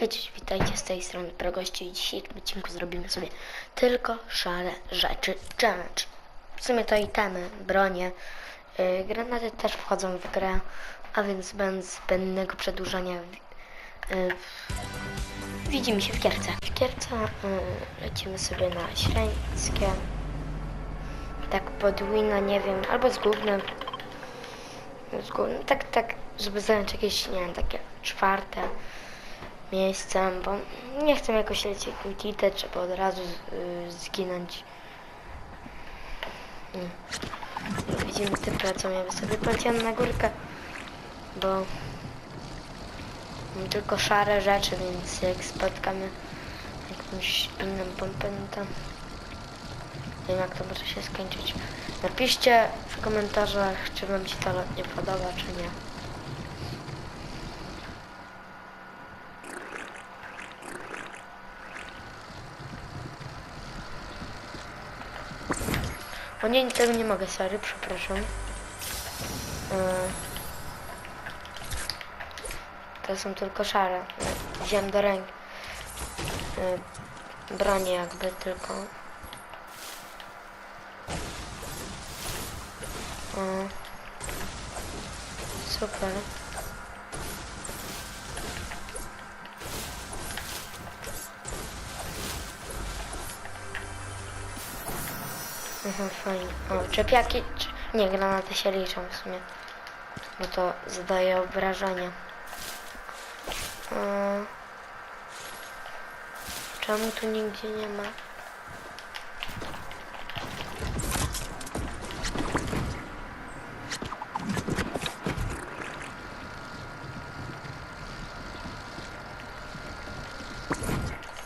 Witajcie z tej strony Progości i dzisiaj w odcinku zrobimy sobie tylko szare rzeczy challenge. W sumie to itemy, bronie, yy, granaty też wchodzą w grę, a więc bez zbędnego przedłużania yy, widzimy się w gierce. W gierce yy, lecimy sobie na średnie, tak podwójna, nie wiem, albo z głównym, z głównym tak, tak, żeby zająć jakieś, nie wiem, takie czwarte miejscem, bo nie chcę jakoś lecieć ultitę, trzeba od razu y, zginąć. Mm. Widzimy typy, co miały sobie poleciałem na górkę, bo mam tylko szare rzeczy, więc jak spotkamy jakąś inną pompę, no to nie wiem jak to może się skończyć. Napiszcie w komentarzach, czy wam się to lot nie podoba, czy nie. O nie, tego nie mogę, sorry, przepraszam. Yy, To są tylko szare. Wziąłem do ręki. Yy, Bronię jakby tylko. Yy, Super. Mhm, fajnie. O, czepiaki. Nie, granaty się liczą w sumie. Bo to zadaje obrażenia. Eee, Czemu tu nigdzie nie ma?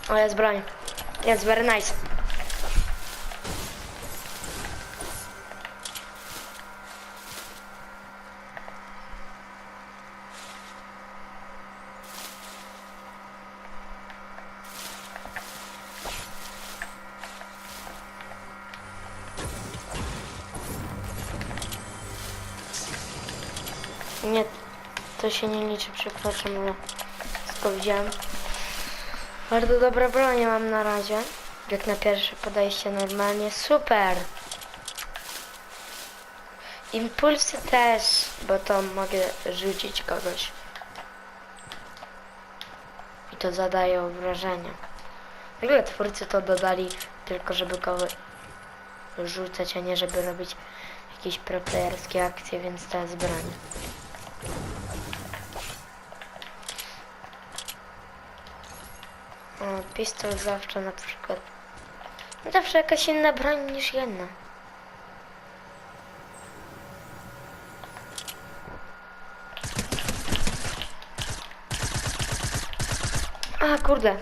O, jest broń. Jest very nice. Nie, to się nie liczy, przepraszam, ale tylko widziałem. Bardzo dobre bronie mam na razie. Jak na pierwsze podejście normalnie. Super! Impulsy też, bo to mogę rzucić kogoś. I to zadaje obrażenia. W ogóle twórcy to dodali tylko, żeby kogoś rzucać, a nie żeby robić jakieś proplayerskie akcje, więc to jest broń. O, pistol zawsze na przykład. Zawsze jakaś inna broń niż jedna. A, kurde.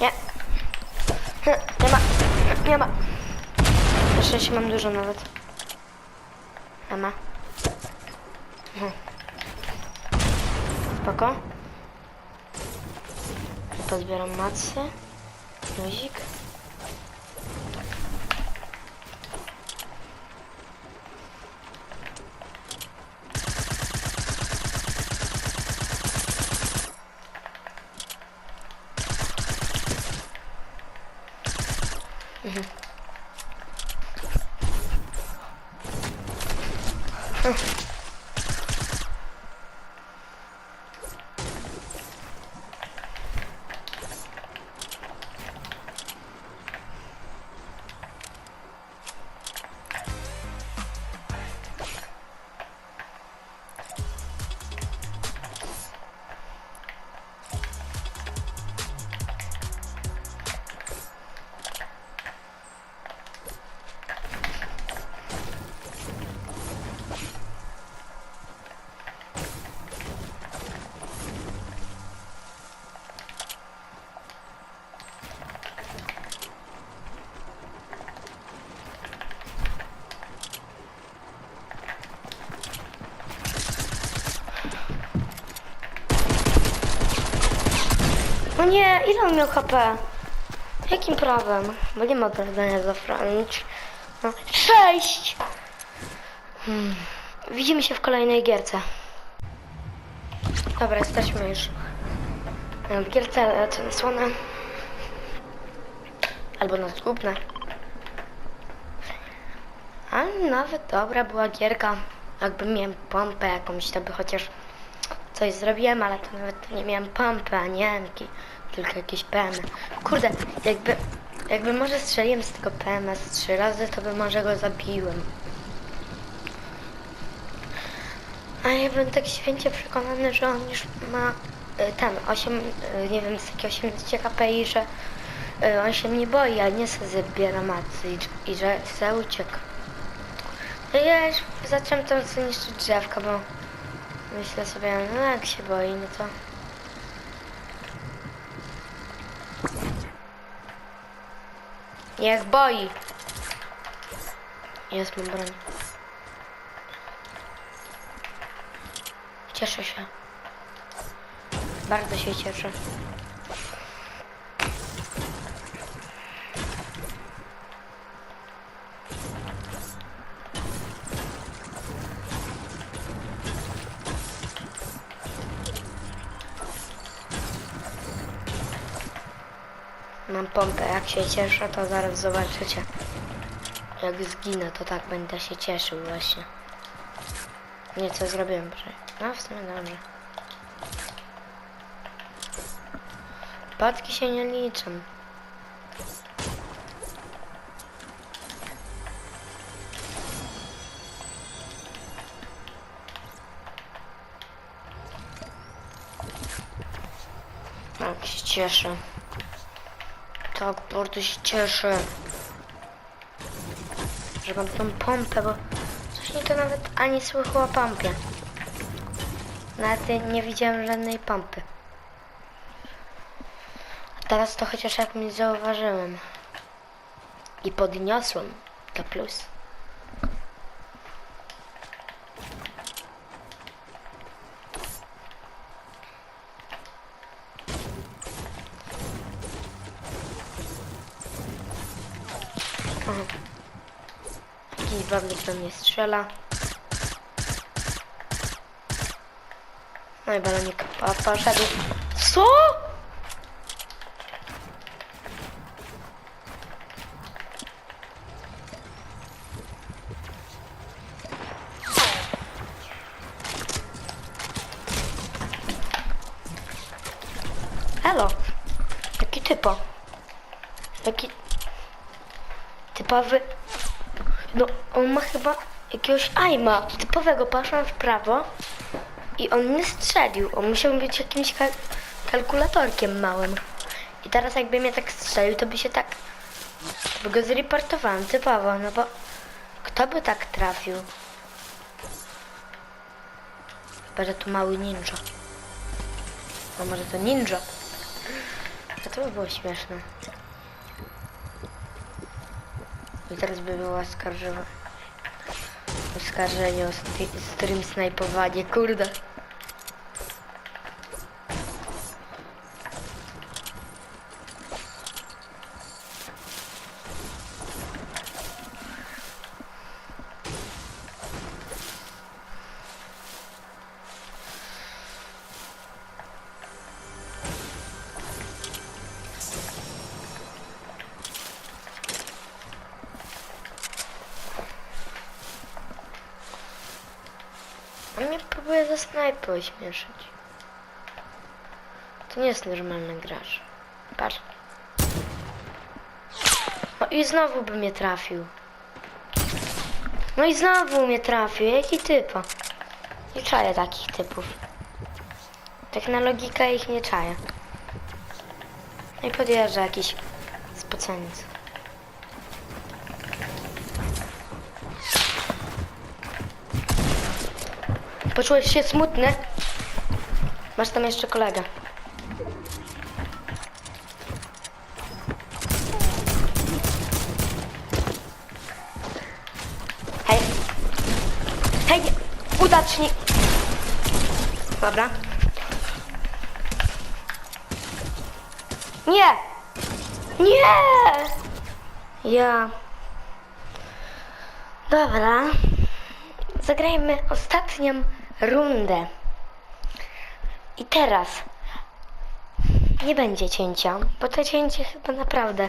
Nie. Nie ma. Nie ma. Na szczęście mam dużo nawet. Nie ma. Spoko. Pozbieram macy. Luzik. Ile on miał HP? Jakim prawem? Bo nie ma opravdania za French. No, sześć! Hmm. Widzimy się w kolejnej gierce. Dobra, jesteśmy już w gierce co słone. Albo na zgubne. A nawet dobra była gierka. Jakby miałem pompę jakąś, to by chociaż coś zrobiłem, ale to nawet nie miałem pompy, ani tylko jakieś PM. Kurde, jakby, jakby może strzeliłem z tego PM z trzy razy, to by może go zabiłem. A ja byłem tak święcie przekonany, że on już ma y, ten 8, y, nie wiem, z jakie 80 KP i że y, on się mnie boi, a nie se zabiera macy i, i że se uciekł. No ja już zacząłem tam sobie niszczyć drzewka, bo myślę sobie, no jak się boi, no to... Niech boi! Jest mam broń. Cieszę się. Bardzo się cieszę. Pompę, jak się cieszę, to zaraz zobaczycie. Jak zginę, to tak będę się cieszył właśnie. Nie, co zrobiłem. No, w sumie dobrze. Patki się nie liczą. Tak się cieszę. Tak bardzo się cieszę. Że mam tą pompę, bo coś mi to nawet ani słychło o pompie. Nawet nie widziałem żadnej pompy. A teraz to chociaż jakąś zauważyłem. I podniosłem. To plus. Aha. Jakiś bandyt do mnie strzela. No i balonik pa, poszedł. Co? Halo. Jaki typo? Jaki typowy... No, on ma chyba jakiegoś aima typowego. Poszłam w prawo i on mnie strzelił. On musiał być jakimś kal kalkulatorkiem małym. I teraz jakby mnie tak strzelił, to by się tak... By go zreportowałem typowo, no bo... Kto by tak trafił? Chyba, że to mały ninja. No może to ninja. A to by było śmieszne. I teraz by było oskarżone. Oskarżenie o stream snajpowanie, kurde. On mnie próbuje ze snajpy ośmieszyć. To nie jest normalny gracz. Patrz. No i znowu by mnie trafił. No i znowu mnie trafił. Jaki typa? Nie czaję takich typów. Tak na logikę ich nie czaję. No i podjeżdża jakiś spoceniec. Poczułeś się smutny? Masz tam jeszcze kolegę. Hej. Hej, nie. udaczni. Dobra. Nie! Nie! Ja. Dobra. Zagrajmy ostatnią rundę. I teraz nie będzie cięcia, bo to cięcie chyba naprawdę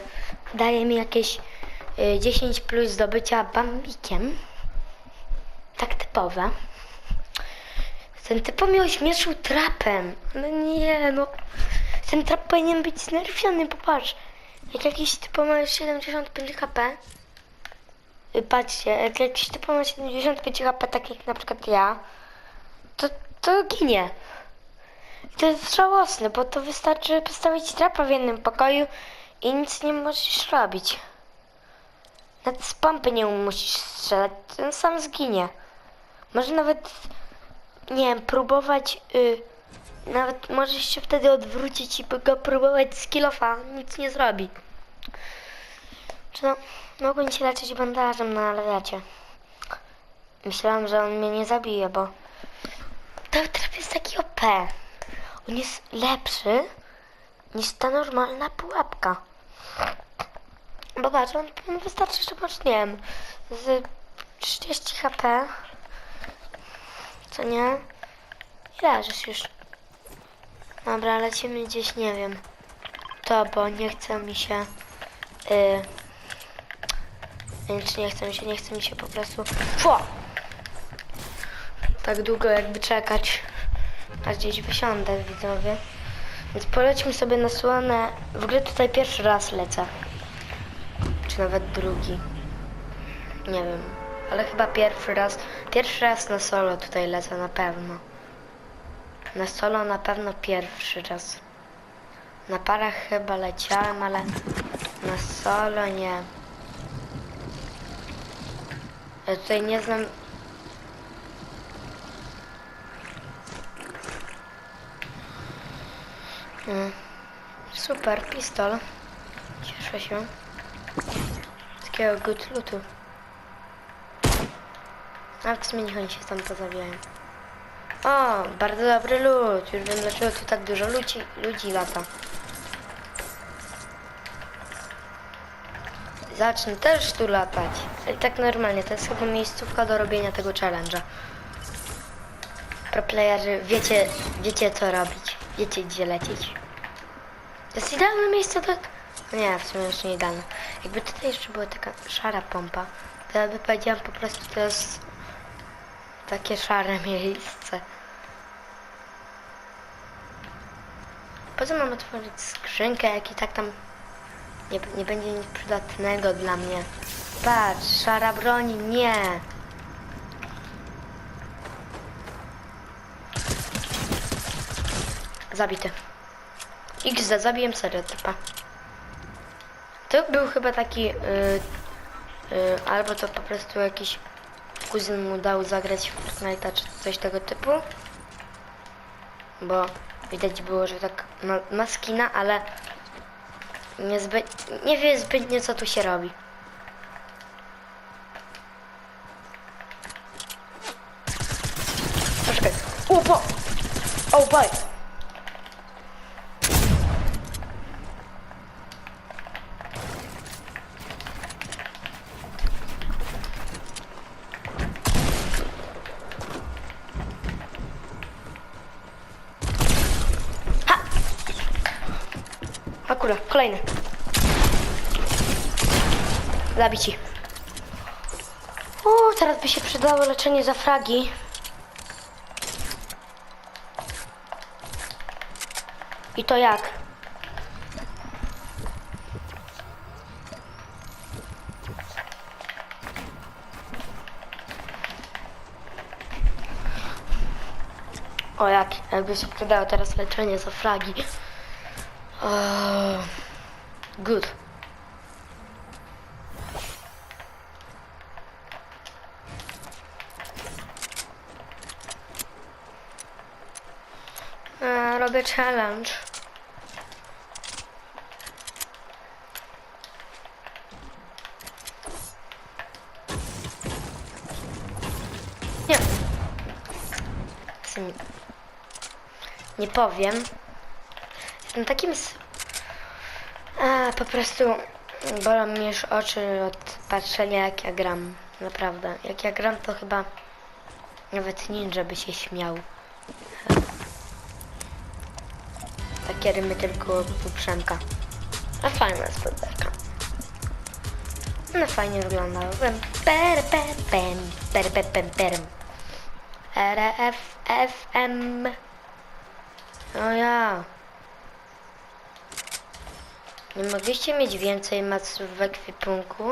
daje mi jakieś y, 10 plus zdobycia bambikiem. Tak typowe. Ten typo mnie ośmieszył trapem. No nie, no. Ten trap powinien być znerfiony, popatrz. Jak jakiś typo ma 75 HP. y, Patrzcie, jak jakiś typo ma 75 HP, tak jak na przykład ja, to, to ginie. To jest żałosne, bo to wystarczy postawić trapa w jednym pokoju i nic nie musisz robić. Nawet z pompy nie musisz strzelać, ten sam zginie. Może nawet, nie wiem, próbować, y, nawet możesz się wtedy odwrócić i go próbować z kilofa, nic nie zrobi. Czy no, mogłem cię leczyć bandażem, no ale. Myślałam, że on mnie nie zabije, bo ten trap jest taki OP. On jest lepszy niż ta normalna pułapka. Bo patrz, on, wystarczy, że masz, nie wiem, z 30 HP, co nie? I leżysz już. Dobra, lecimy gdzieś, nie wiem, to, bo nie chce mi się, yy, nie chce mi się, nie chce mi się po prostu, Fua! Tak długo jakby czekać, aż gdzieś wysiądę, widzowie. Więc polećmy sobie na słonę. W ogóle tutaj pierwszy raz lecę. Czy nawet drugi. Nie wiem. Ale chyba pierwszy raz. Pierwszy raz na solo tutaj lecę na pewno. Na solo na pewno pierwszy raz. Na parach chyba leciałem, ale na solo nie. Ja tutaj nie znam Mm. Super, pistol. Cieszę się. Takiego good lootu. A w sumie niech oni się tam pozabijają. O, bardzo dobry loot. Już wiem dlaczego tu tak dużo ludzi, ludzi lata. Zacznę też tu latać. I tak normalnie, to jest chyba miejscówka do robienia tego challenge'a. Pro playerzy, wiecie, wiecie co robić. Wiecie gdzie lecieć. To jest idealne miejsce do... No Nie, w sumie jeszcze nie idealne. Jakby tutaj jeszcze była taka szara pompa, to ja by powiedziałam po prostu to jest takie szare miejsce. Po co mam otworzyć skrzynkę, jak i tak tam nie, nie będzie nic przydatnego dla mnie. Patrz, szara broni, nie. Zabity. XD, zabiłem serio typa. To był chyba taki, yy, yy, albo to po prostu jakiś kuzyn mu dał zagrać w Fortnite'a czy coś tego typu. Bo widać było, że tak ma, ma skina, ale niezbyt, nie wie zbytnio co tu się robi. Kula, kolejny. Zabici. O, teraz by się przydało leczenie za fragi. I to jak? O jak, jakby się przydało teraz leczenie za fragi. O, good. E, robię challenge. Nie. Nie powiem. Jestem takim... A, po prostu bolą mnie już oczy od patrzenia jak ja gram. Naprawdę. Jak ja gram to chyba nawet ninja by się śmiał. takie rymy tylko u Przemka. A fajna jest podberka. No fajnie wygląda. Pem, per, pem, pem, per, pem, perm. R, F, F, M. O ja. Nie mogliście mieć więcej maców w ekwipunku?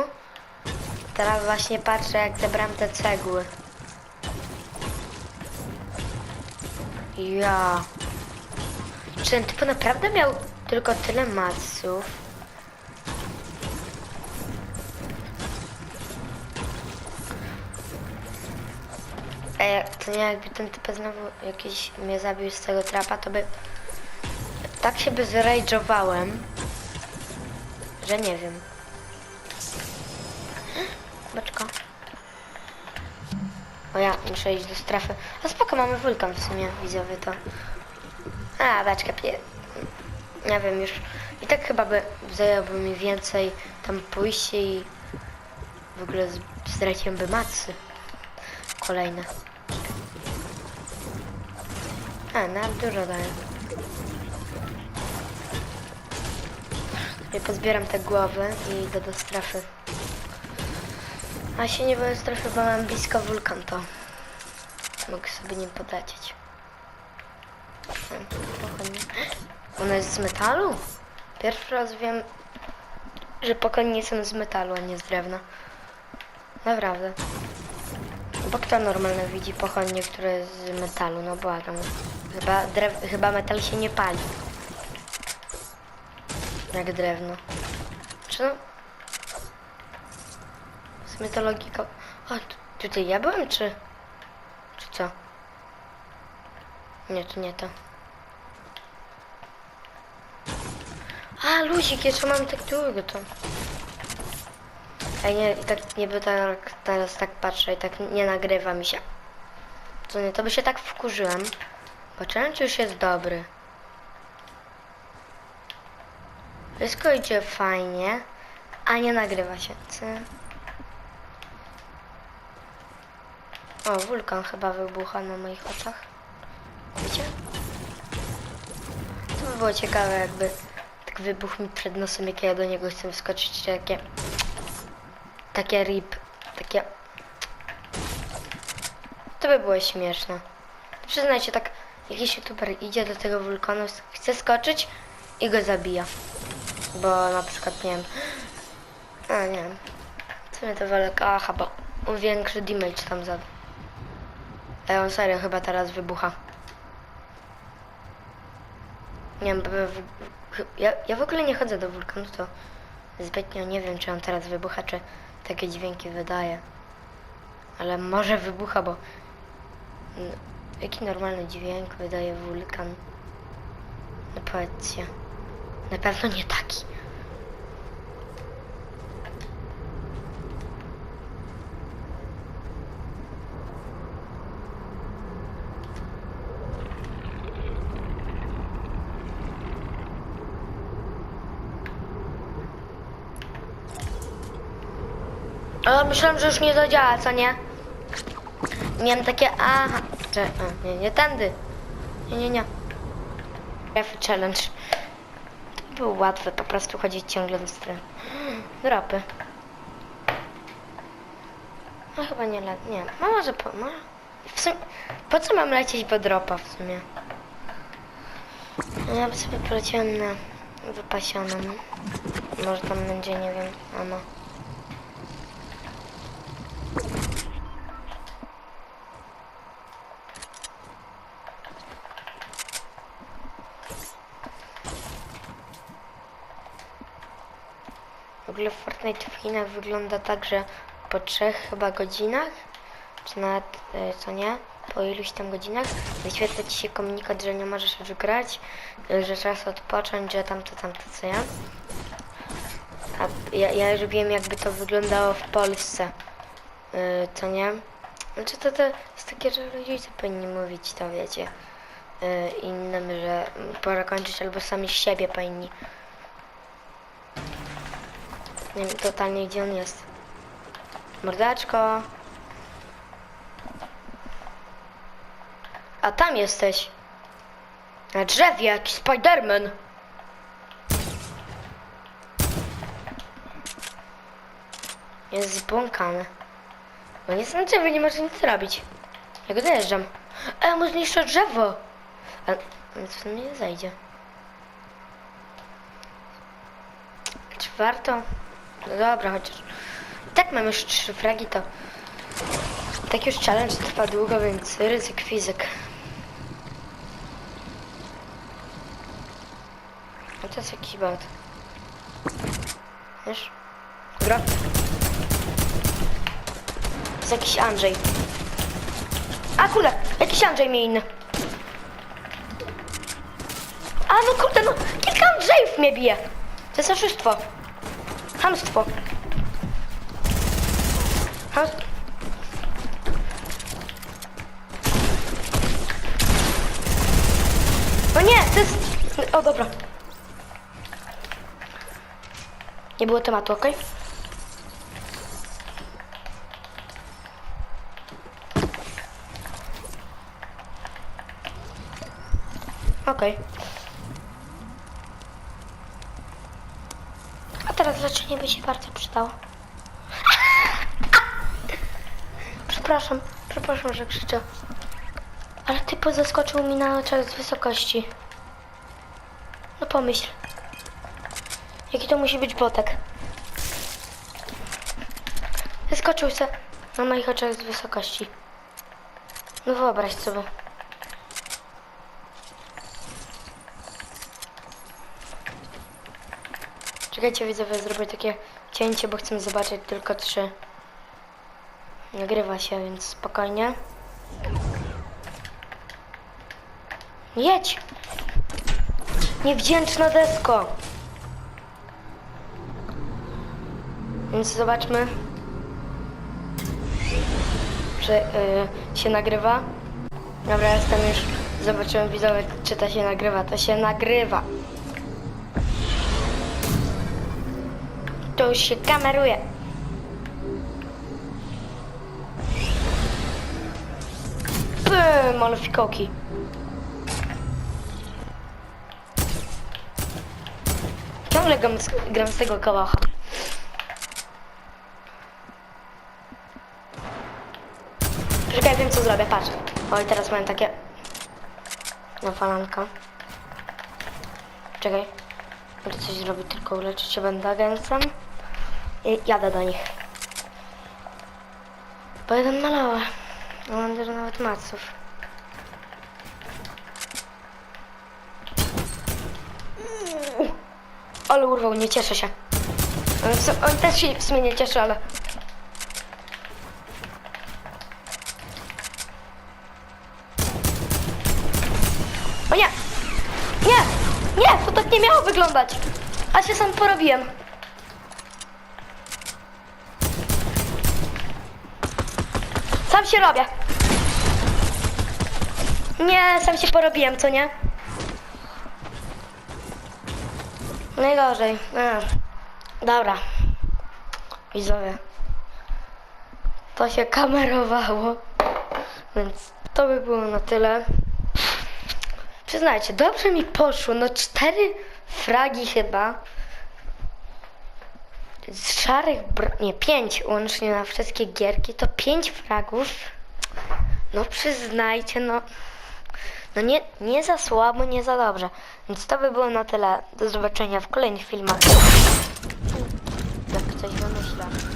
Teraz właśnie patrzę jak zebrałem te cegły. Ja. Czy ten typ naprawdę miał tylko tyle maców? Ej, to nie jakby ten typ znowu jakiś mnie zabił z tego trapa, to by... Tak się by zrajdżowałem, że nie wiem. Boczko. O ja, muszę iść do strefy. A spoko, mamy wulkan w sumie, widzowie to. A, beczka pie... Nie wiem już. I tak chyba by zajęłoby mi więcej tam pójście i w ogóle z- straciłem by macy. Kolejne. A, nam dużo dają. Ja pozbieram te głowy i idę do strefy. A się nie boję strefy, bo mam blisko wulkan, to mogę sobie nim podlecieć. Ona jest z metalu? Pierwszy raz wiem, że pokonie są z metalu, a nie z drewna. Naprawdę. Bo kto normalnie widzi pochodnie, które jest z metalu? No błagam. Chyba, chyba metal się nie pali. Jak drewno. Czy no? W sumie. O, tu- tutaj ja byłem, czy... Czy co? Nie, to nie to. A, luzik, jeszcze mamy tak długo to. Ej, nie, tak nie by tak, teraz tak patrzę i tak nie nagrywa mi się. Co nie, to by się tak wkurzyłem. Bo challenge już jest dobry. Wszystko idzie fajnie, a nie nagrywa się. Co? O, wulkan chyba wybucha na moich oczach. Wiecie? To by było ciekawe, jakby tak wybuchł mi przed nosem, jak ja do niego chcę wskoczyć, czy takie... Takie rip, takie... To by było śmieszne. Przyznajcie, tak jakiś youtuber idzie do tego wulkanu, chce skoczyć i go zabija. Bo na przykład, nie wiem... A, nie wiem. W sumie to wolę... Aha, bo większy damage tam zadał. Ej, on serio chyba teraz wybucha. Nie wiem, ja, ja w ogóle nie chodzę do wulkanu, to zbytnio nie wiem, czy on teraz wybucha, czy takie dźwięki wydaje. Ale może wybucha, bo n- jaki normalny dźwięk wydaje wulkan? No powiedzcie. Na pewno nie taki. Ale myślałem, że już nie zadziała, co nie? Miałem takie, aha, czy, a, nie, nie tędy. Nie, nie, nie. Challenge. Było łatwe, po prostu chodzić ciągle do strony. Dropy. No chyba nie le... nie. No może po... No. Sumie, po co mam lecieć po dropa w sumie? No ja sobie poleciałem na wypasioną. Może tam będzie, nie wiem, ama. W ogóle Fortnite w Wygląda tak, że po trzech chyba godzinach, czy nawet e, co nie, po iluś tam godzinach wyświetla ci się komunikat, że nie możesz już grać, e, że czas odpocząć, że tamto, tamto, co ja. A ja, ja już wiem jakby to wyglądało w Polsce, e, co nie. Znaczy to, to jest takie, że rodzice powinni mówić to, wiecie, innym, że pora kończyć albo sami siebie powinni. Nie wiem totalnie gdzie on jest. Mordaczko. A tam jesteś. Na drzewie jakiś Spiderman. Jest zbłąkany. Bo nie na drzewie, nie może nic robić. Ja go dojeżdżam. E, mu zniszczę drzewo. Ale ale w nie zajdzie. Czy warto? No dobra, chociaż... Tak mam już trzy fragi, to... Tak już challenge trwa długo, więc ryzyk fizyk. A to jest jakiś bot. Wiesz? Dobra. To jest jakiś Andrzej. A kurde, jakiś Andrzej mnie inny. A no kurde, no kilka Andrzejów mnie bije. To jest oszustwo. Hamstwo. Hamstwo. No nie, to jest... O, dobra. Nie było tematu, okej? Okej. A teraz leczenie by się bardzo przydało. Przepraszam, przepraszam, że krzyczę. Ale typo zaskoczył mi na czas z wysokości. No pomyśl. Jaki to musi być botek? Wyskoczył se na moich oczach z wysokości. No wyobraź sobie. Czekajcie widzowie, zrobię takie cięcie, bo chcę zobaczyć tylko trzy. Nagrywa się, więc spokojnie. Jedź! Niewdzięczna desko! Więc zobaczmy, czy y, się nagrywa. Dobra, jestem już. Zobaczyłem widzowie, czy to się nagrywa. To się nagrywa. To już się kameruje. Bym, ale. Ciągle gram z, gram z tego kałacha. Czekaj, wiem co zrobię, patrz. Oj, teraz mam takie... No, falanka. Czekaj. Muszę coś zrobić, tylko uleczyć się będę agensem. I jadę do nich. Jeden malowa. No mam też nawet maców. Uuu, Ale urwał, nie cieszę się. Ale w sum- On też się w sumie nie cieszy, ale... O nie! Nie! Nie! To tak nie miało wyglądać! A się sam porobiłem. Sam się robię. Nie, sam się porobiłem, co nie? Najgorzej. A. Dobra. Widzowie. To się kamerowało. Więc to by było na tyle. Przyznajcie, dobrze mi poszło. No cztery fragi chyba. Z szarych bro... Nie, pięć łącznie na wszystkie gierki. To pięć fragów. No przyznajcie, no... No nie, nie za słabo, nie za dobrze. Więc to by było na tyle. Do zobaczenia w kolejnych filmach. Jak coś wymyślę.